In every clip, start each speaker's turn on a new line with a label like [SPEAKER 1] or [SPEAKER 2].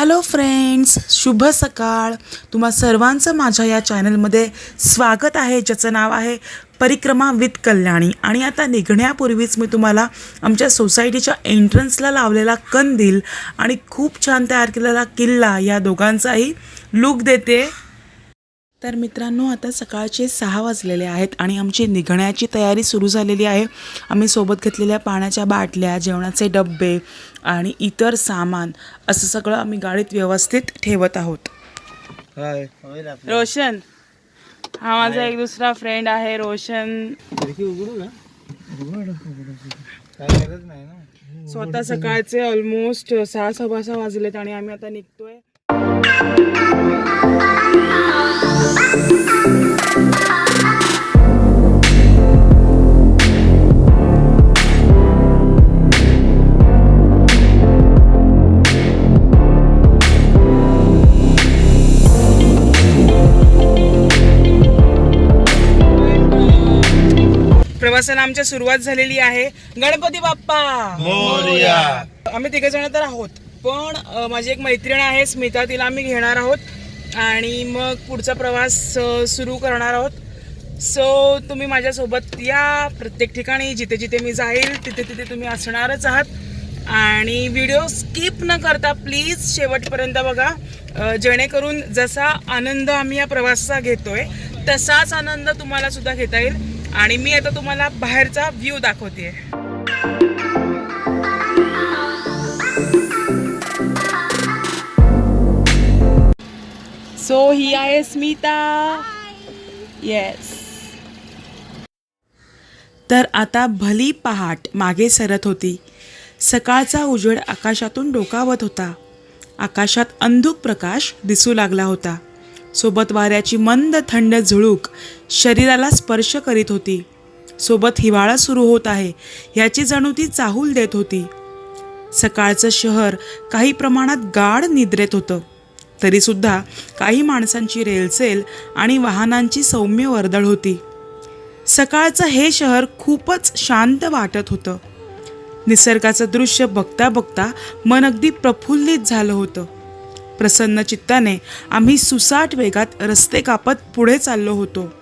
[SPEAKER 1] Hello friends शुभ सकाळ. तुम्हा सर्वांचं माझ्या या चॅनलमध्ये स्वागत आहे ज्याचं नाव आहे परिक्रमा विथ कल्याणी. आणि आता निघण्यापूर्वीच मी तुम्हाला आमच्या सोसायटीच्या एंट्रन्सला लावलेला कंदील आणि खूप छान तयार केलेला किल्ला या दोघांचाही लुक देते. तर मित्रांनो आता सकाळचे सहा वाजलेले आहेत आणि आमची निघण्याची तयारी सुरू झालेली आहे. आम्ही सोबत घेतलेल्या पाण्याच्या बाटल्या जेवणाचे डब्बे आणि इतर सामान असं सगळं आम्ही गाडीत व्यवस्थित ठेवत आहोत. रोशन. हा माझा एक दुसरा फ्रेंड आहे रोशन. स्वतः सकाळचे ऑलमोस्ट सहा सव्वा सहा वाजलेत आणि आम्ही आता निघतोय. प्रवासाला आमच्या सुरुवात झालेली आहे. गणपती बाप्पा!
[SPEAKER 2] मोरया!
[SPEAKER 1] आम्ही तिघ जण तर आहोत पण माझी एक मैत्रीण आहे स्मिता तिला आम्ही घेणार आहोत. आणि मग पुढचा प्रवास सुरू करणार आहोत. सो तुम्ही माझ्यासोबत या प्रत्येक ठिकाणी. जिथे जिथे मी जाईल तिथे तिथे तुम्ही असणारच आहात. आणि व्हिडिओ स्किप न करता प्लीज शेवटपर्यंत बघा. जेणेकरून जसा आनंद आम्ही या प्रवासाचा घेतोय तसाच आनंद तुम्हाला सुद्धा घेता येईल. आणि मी आता तुम्हाला बाहेरचा व्ह्यू दाखवते सो ही आहे स्मिता येस तर आता भली पहाट मागे सरत होती. सकाळचा उजेड आकाशातून डोकावत होता. आकाशात अंधुक प्रकाश दिसू लागला होता. सोबत वाऱ्याची मंद थंड झुळूक शरीराला स्पर्श करीत होती. सोबत हिवाळा सुरू होत आहे याची जणू ती चाहूल देत होती. सकाळचं शहर काही प्रमाणात गाढ निद्रेत होतं. तरीसुद्धा काही माणसांची रेलचेल आणि वाहनांची सौम्य वर्दळ होती. सकाळचं हे शहर खूपच शांत वाटत होतं. निसर्गाचं दृश्य बघता बघता मन अगदी प्रफुल्लित झालं होतं. प्रसन्न चित्ताने आम्ही सुसाट वेगात रस्ते कापत पुढे चाललो होतो.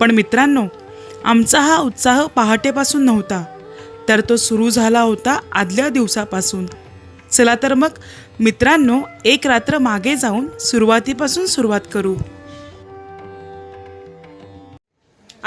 [SPEAKER 1] पण मित्रांनो आमचा हा उत्साह पहाटेपासून नव्हता तर तो सुरू झाला होता आदल्या दिवसापासून. चला तर मग मित्रांनो एक रात्र मागे जाऊन सुरुवातीपासून सुरुवात करू.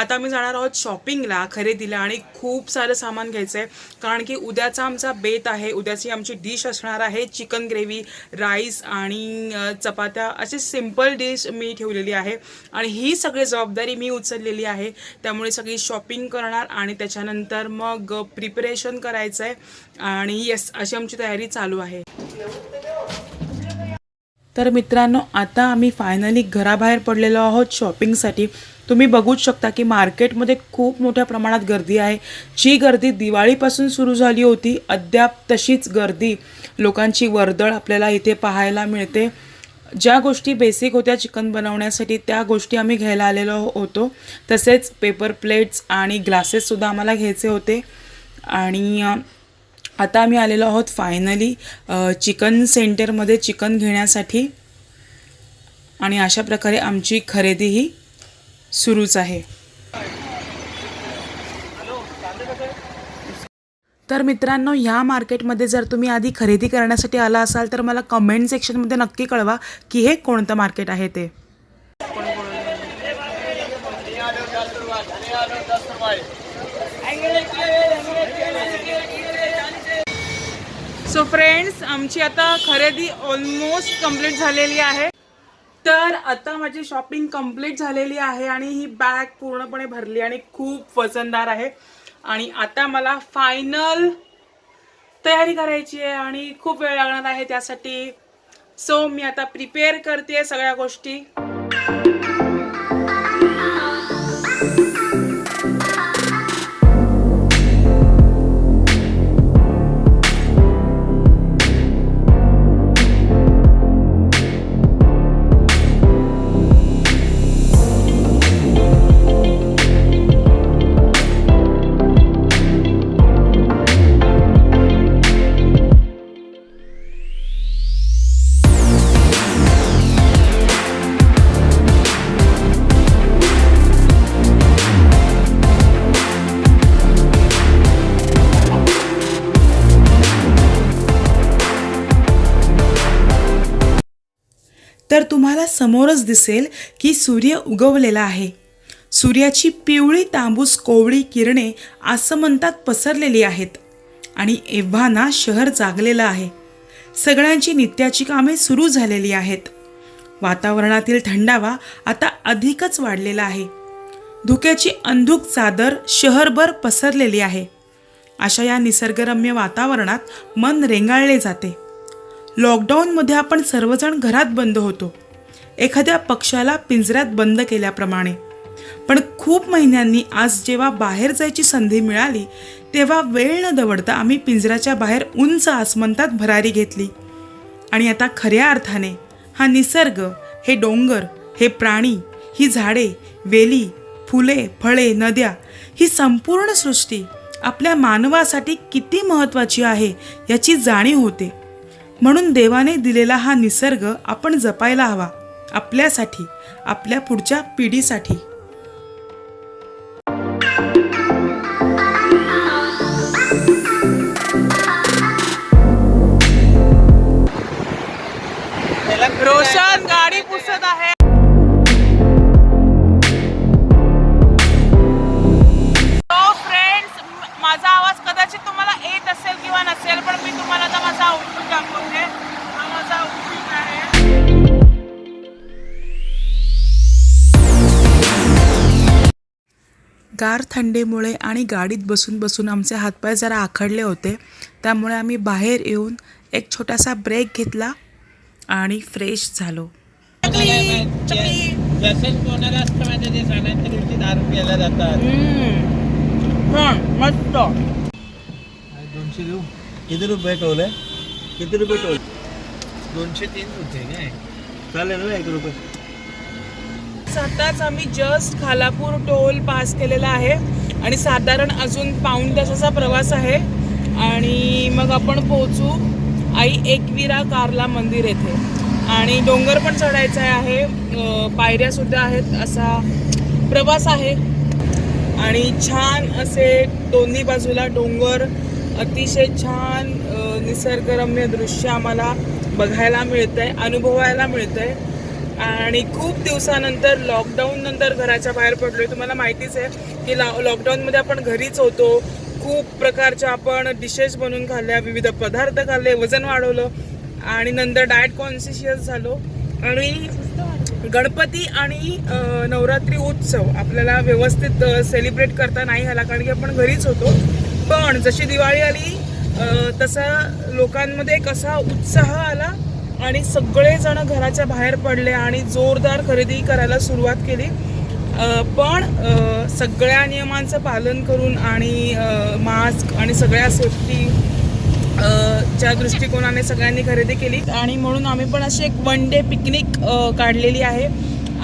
[SPEAKER 1] आता आम्ही जाणार आहोत शॉपिंगला खरेदीला आणि खूप सारं सामान घ्यायचं आहे कारण की उद्याचा आमचा बेत आहे उद्याची आमची डिश असणार आहे चिकन ग्रेव्ही राईस आणि चपात्या. अशी सिंपल डिश मी ठेवलेली आहे. आणि ही सगळी जबाबदारी मी उचललेली आहे. त्यामुळे सगळी शॉपिंग करणार आणि त्याच्यानंतर मग प्रिपरेशन करायचं आहे आणि येस अशी आमची तयारी चालू आहे. तर मित्रांनो आता आम्ही फायनली घराबाहेर पडलेलो आहोत शॉपिंगसाठी तुम्ही बघूच शकता की मार्केटमध्ये खूप मोठ्या प्रमाणात गर्दी आहे. जी गर्दी दिवाळीपासून सुरू झाली होती अद्याप तशीच गर्दी लोकांची वर्दळ आपल्याला इथे पाहायला मिळते. ज्या गोष्टी बेसिक होत्या चिकन बनवण्यासाठी त्या गोष्टी आम्ही घ्यायला आलेलो होतो. तसेच पेपर प्लेट्स आणि ग्लासेससुद्धा आम्हाला घ्यायचे होते. आणि आता आम्ही आलेलो आहोत फायनली चिकन सेंटरमध्ये चिकन घेण्यासाठी. आणि अशा प्रकारे आमची खरेदी ही सुरूच आहे. तर मित्रांनो ह्या मार्केटमध्ये जर तुम्ही आधी खरेदी करण्यासाठी आला असाल तर मला कमेंट सेक्शनमध्ये नक्की कळवा की हे कोणतं मार्केट आहे ते. सो फ्रेंड्स आमची आता खरेदी ऑलमोस्ट कंप्लीट झालेली आहे. तर आता माझी शॉपिंग कंप्लीट झालेली आहे आणि ही बॅग पूर्णपणे भरली आणि खूप वजनदार आहे. आणि आता मला फायनल तयारी करायची आहे आणि खूप वेळ लागणार आहे त्यासाठी. सो मी आता प्रिपेअर करते सगळ्या गोष्टी. तर तुम्हाला समोरच दिसेल की सूर्य उगवलेला आहे. सूर्याची पिवळी तांबूस कोवळी किरणे आसमंतात पसरलेली आहेत आणि एव्हाना शहर जागलेलं आहे. सगळ्यांची नित्याची कामे सुरू झालेली आहेत. वातावरणातील थंडावा आता अधिकच वाढलेला आहे. धुक्याची अंधुक चादर शहरभर पसरलेली आहे. अशा या निसर्गरम्य वातावरणात मन रेंगाळले जाते. लॉकडाऊनमध्ये आपण सर्वजण घरात बंद होतो. एखाद्या पक्षाला पिंजऱ्यात बंद केल्याप्रमाणे. पण खूप महिन्यांनी आज जेव्हा बाहेर जायची संधी मिळाली तेव्हा वेळ न दवडता आम्ही पिंजऱ्याच्या बाहेर उंच आसमंतात भरारी घेतली. आणि आता खऱ्या अर्थाने हा निसर्ग हे डोंगर हे प्राणी ही झाडे वेली फुले फळे नद्या ही संपूर्ण सृष्टी आपल्या मानवासाठी किती महत्त्वाची आहे याची जाणीव होते. म्हणून देवाने दिलेला हा निसर्ग आपण जपायला हवा आपल्यासाठी आपल्या पुढच्या पिढीसाठी. रोशन गाडी पुसत आहे. गार थंडीमुळे आणि गाडीत बसून बसून आमचे हातपाय जरा आखडले होते. त्यामुळे आम्ही बाहेर येऊन एक छोटासा ब्रेक घेतला आणि फ्रेश झालो.
[SPEAKER 2] असतं माहिती दारू प्यायला जातात
[SPEAKER 1] मस्त
[SPEAKER 2] दोनशे देऊ? किती रुपये टोल? आहे किती रुपये टोल? दोनशे तीन रुपये काय? चालेल ना एक रुपये.
[SPEAKER 1] आताच आम्ही जस्ट खालापूर टोल पास केलेला आहे. आणि साधारण अजून पाऊण तासाचा प्रवास आहे. आणि मग आपण पोहोचू आई एकविरा कारला मंदिर येथे. आणि डोंगर पण चढायचा आहे. पायऱ्यासुद्धा आहेत असा प्रवास आहे. आणि छान असे दोन्ही बाजूला डोंगर अतिशय छान निसर्गरम्य दृश्य आम्हाला बघायला मिळतं आहे अनुभवायला मिळतं आहे आणि खूप दिवसानंतर लॉकडाऊन नंतर घराच्या बाहेर पडलोय. तुम्हाला माहितीच आहे की लॉ लॉकडाऊनमध्ये आपण घरीच होतो. खूप प्रकारच्या आपण डिशेस बनवून खाल्ल्या विविध पदार्थ खाल्ले वजन वाढवलं आणि नंतर डाएट कॉन्शिशियस झालो. आणि गणपती आणि नवरात्री उत्सव आपल्याला व्यवस्थित सेलिब्रेट करता नाही आला कारण की आपण घरीच होतो. पण जशी दिवाळी आली तसा लोकांमध्ये एक असा उत्साह आला आणि सगळेजण घराच्या बाहेर पडले आणि जोरदार खरेदी करायला सुरुवात केली. पण सगळ्या नियमांचं पालन करून आणि मास्क आणि सगळ्या सेफ्टी च्या दृष्टिकोनाने सगळ्यांनी खरेदी केली. आणि म्हणून आम्ही पण अशी एक वन डे पिकनिक काढलेली आहे.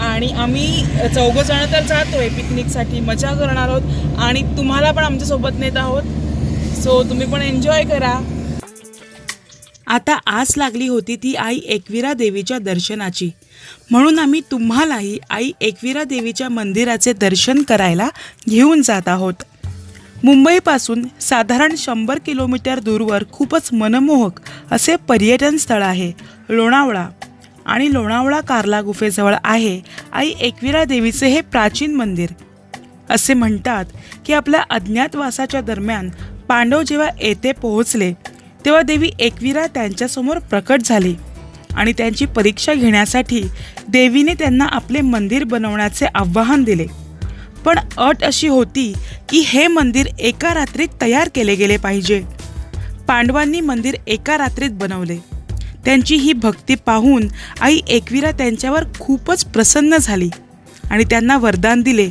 [SPEAKER 1] आणि आम्ही चौघं तर तर आहे पिकनिकसाठी मजा करणार आहोत. आणि तुम्हाला पण आमच्यासोबत नेत आहोत. सो तुम्ही पण एन्जॉय करा. आता आस लागली होती ती आई एकविरा देवीच्या दर्शनाची. म्हणून आम्ही तुम्हालाही आई एकविरा देवीच्या मंदिराचे दर्शन करायला घेऊन जात आहोत. मुंबईपासून साधारण शंभर किलोमीटर दूरवर खूपच मनमोहक असे पर्यटन स्थळ आहे लोणावळा. आणि लोणावळा कार्ला गुफेजवळ आहे आई एकविरा देवीचे हे प्राचीन मंदिर. असे म्हणतात की आपल्या अज्ञातवासाच्या दरम्यान पांडव जेव्हा येथे पोहोचले तेव्हा देवी एकविरा त्यांच्यासमोर प्रकट झाली आणि त्यांची परीक्षा घेण्यासाठी देवीने त्यांना आपले मंदिर बनवण्याचे आव्हान दिले. पण अट अशी होती की हे मंदिर एका रात्रीत तयार केले गेले पाहिजे. पांडवांनी मंदिर एका रात्रीत बनवले. त्यांची ही भक्ती पाहून आई एकविरा त्यांच्यावर खूपच प्रसन्न झाली आणि त्यांना वरदान दिले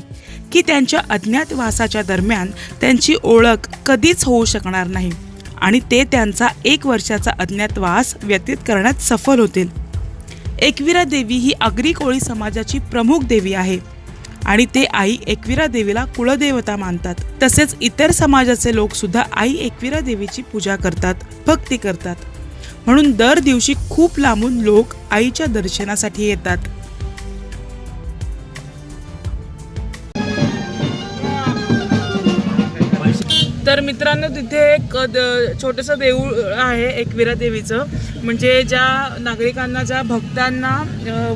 [SPEAKER 1] की त्यांच्या अज्ञातवासाच्या दरम्यान त्यांची ओळख कधीच होऊ शकणार नाही. आणि ते त्यांचा एक वर्षाचा अज्ञातवास व्यतीत करण्यात सफल होतील. एकविरा देवी ही आगरी कोळी समाजाची प्रमुख देवी आहे आणि ते आई एकविरा देवीला कुळदेवता मानतात. तसेच इतर समाजाचे लोक सुद्धा आई एकविरा देवीची पूजा करतात भक्ती करतात. म्हणून दर दिवशी खूप लांबून लोक आईच्या दर्शनासाठी येतात. तर मित्रांनो तिथे एक द- छोटंसं देऊळ आहे एकविरा देवीचं म्हणजे ज्या नागरिकांना ज्या भक्तांना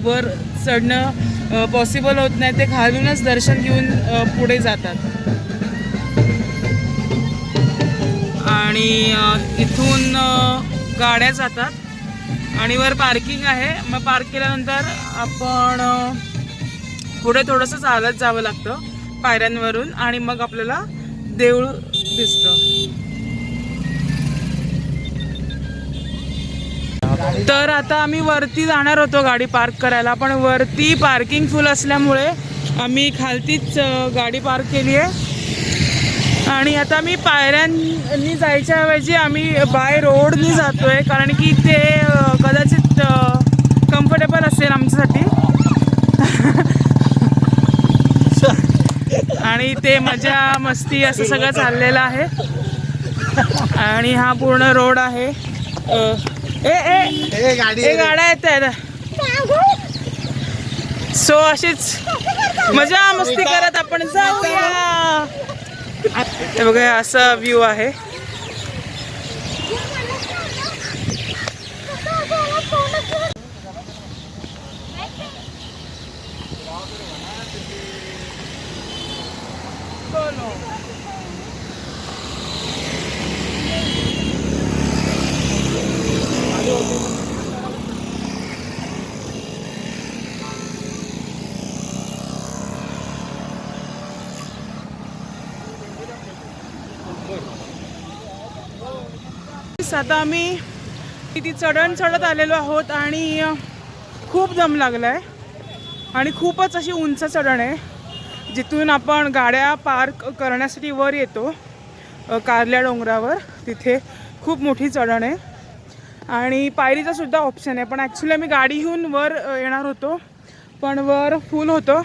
[SPEAKER 1] वर चढणं पॉसिबल होत नाही ते खालूनच दर्शन घेऊन पुढे जातात. आणि इथून गाड्या जातात. आणि वर पार्किंग आहे. मग पार्क केल्यानंतर आपण पुढे थोडंसं चालत जावं लागतं पायऱ्यांवरून. आणि मग आपल्याला देऊळ दिसतं. तर आता आम्ही वरती जाणार होतो गाडी पार्क करायला पण वरती पार्किंग फुल असल्यामुळे आम्ही खालतीच गाडी पार्क केली आहे. आणि आता मी पायऱ्यांनी जायच्या ऐवजी आम्ही बाय रोडनी जातोय कारण की ते कदाचित कम्फर्टेबल असेल आमच्यासाठी. आणि ते मजा मस्ती असं सगळं चाललेलं आहे. आणि हा पूर्ण रोड आहे. ए ए
[SPEAKER 2] ए गाडी
[SPEAKER 1] ए गाड्या येत आहेत सो अशीच मजा मस्ती करत आपण जाऊया. हे बघा असा व्ह्यू आहे. आता आम्ही किती चढण चढत आलेलो आहोत आणि खूप दम आहे आणि खूपच अशी उंच चढण आहे जिथून आपण गाड्या पार्क करण्यासाठी वर येतो कारल्या डोंगरावर. तिथे खूप मोठी चढण आहे. आणि पायरीचा सुद्धा ऑप्शन आहे पण ॲक्च्युली आम्ही गाडी घेऊन वर येणार होतो. पण वर फुल होतं.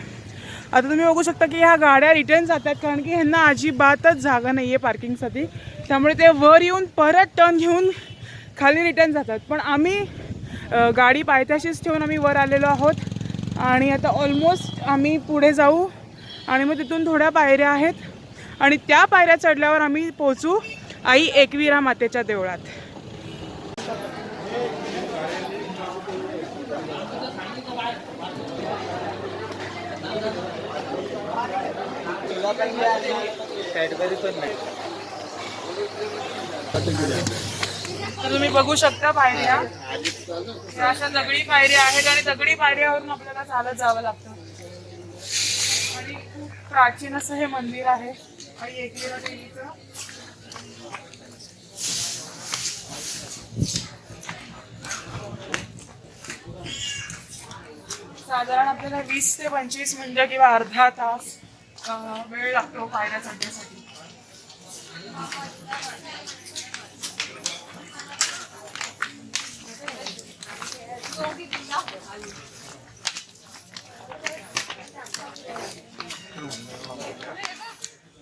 [SPEAKER 1] आता तुम्ही बघू शकता की ह्या गाड्या रिटर्न जातात कारण की ह्यांना अजिबातच जागा नाही आहे पार्किंगसाठी त्यामुळे ते वर येऊन परत टर्न घेऊन खाली रिटर्न जातात. पण आम्ही गाडी पायथ्याशीच ठेवून आम्ही वर आलेलो आहोत. आणि आता ऑलमोस्ट आम्ही पुढे जाऊ. आणि मग तिथून थोड्या पायऱ्या आहेत. आणि त्या पायऱ्या चढल्यावर आम्ही पोचू आई एकविरा मातेच्या देवळात.
[SPEAKER 2] कॅडबरी पण नाही.
[SPEAKER 1] तर तुम्ही बघू शकता पायऱ्या. अशा दगडी पायऱ्या आहेत आणि दगडी पायऱ्यावरून आपल्याला चालत जावं लागतं. आणि खूप प्राचीन असं हे मंदिर आहे. आणि एकविरा देवीचं साधारण आपल्याला वीस ते पंचवीस म्हणजे किंवा अर्धा तास वेळ लागतो पायऱ्या चढण्यासाठी.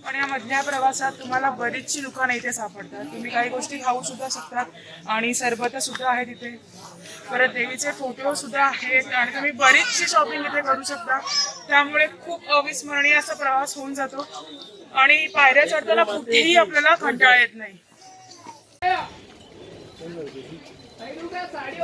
[SPEAKER 1] पण या मधल्या प्रवासात तुम्हाला बरीचशी दुकानं इथे सापडतात. तुम्ही काही गोष्टी खाऊ सुद्धा शकतात आणि सरबत सुद्धा आहेत तिथे परत देवीचे फोटो सुद्धा आहेत आणि तुम्ही बरीचशी शॉपिंग इथे करू शकता. त्यामुळे खूप अविस्मरणीय असा प्रवास होऊन जातो. आणि पायऱ्या चढताना कुठेही आपल्याला कंटाळा येत नाही. साडी